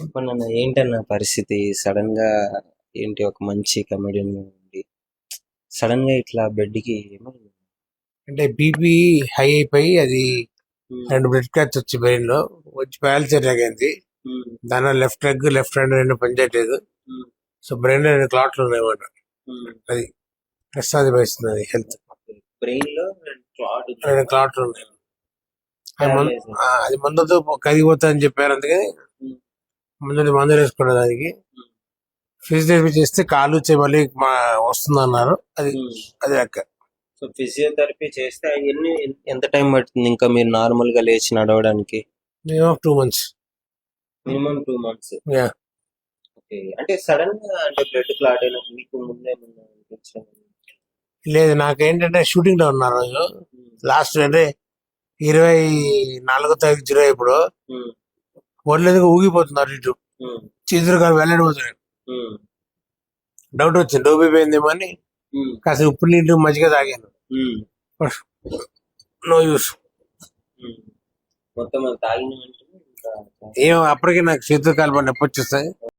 చెప్పండి అన్న ఏంటన్న పరిస్థితి? సడన్గా ఏంటి ఒక మంచి కమెడియన్ ఉండి సడన్గా ఇట్లా బెడ్కి ఏమైంది? అంటే బీపీ హై అయిపోయి అది రెండు బ్లడ్ క్లాట్స్ వచ్చి బ్రెయిన్లో వచ్చి ప్యాల్చర్ అయింది దాని లెఫ్ట్ లెగ్ లెఫ్ట్ హ్యాండ్ రెండు పనిచేయట్లేదు. సో బ్రెయిన్లో రెండు క్లాట్లు ఉన్నాయన్నమాట. అది అది హెల్త్. బ్రెయిన్లో ఉంది. రెండు క్లాట్లు ఉన్నాయి. అది మందు అది మందుతో కరిగిపోతా అని చెప్పారు అందుకని ఉమ్, మందులు వేసుకున్న దానికి. ఫిజియోథెరపీ చేస్తే కాలు వచ్చే మళ్ళీ వస్తుంది అన్నారు అది. అది లెక్క. సో ఫిజియోథెరపీ చేస్తే ఎన్ని ఎంత టైం పడుతుంది ఇంకా మీరు నార్మల్గా లేచి నడవడానికి? Minimum two months. Minimum two months. Yeah. Okay. అంటే సడన్గా అంటే బ్లడ్ క్లాట్ అయిన మీకు ముందే? లేదు? నాకేంటంటే షూటింగ్లో ఉన్నా రోజు. లాస్ట్ అంటే ఇరవై నాలుగో తారీఖు జులై ఇప్పుడు. ఒళ్ళు ఎందుకు ఊగిపోతున్నారు ఇటు. చేతులు కాదు వెళ్ళడిపోతున్నాయి డౌట్ వచ్చింది డోబిపోయిందేమో అని కాస్త ఉప్పు నీళ్ళు మజ్జిగ తాగాను. No use. మొత్తం తాగిన ఏం అప్పటికే నాకు చేతులు కాలు నొప్పి వచ్చేస్తాయి.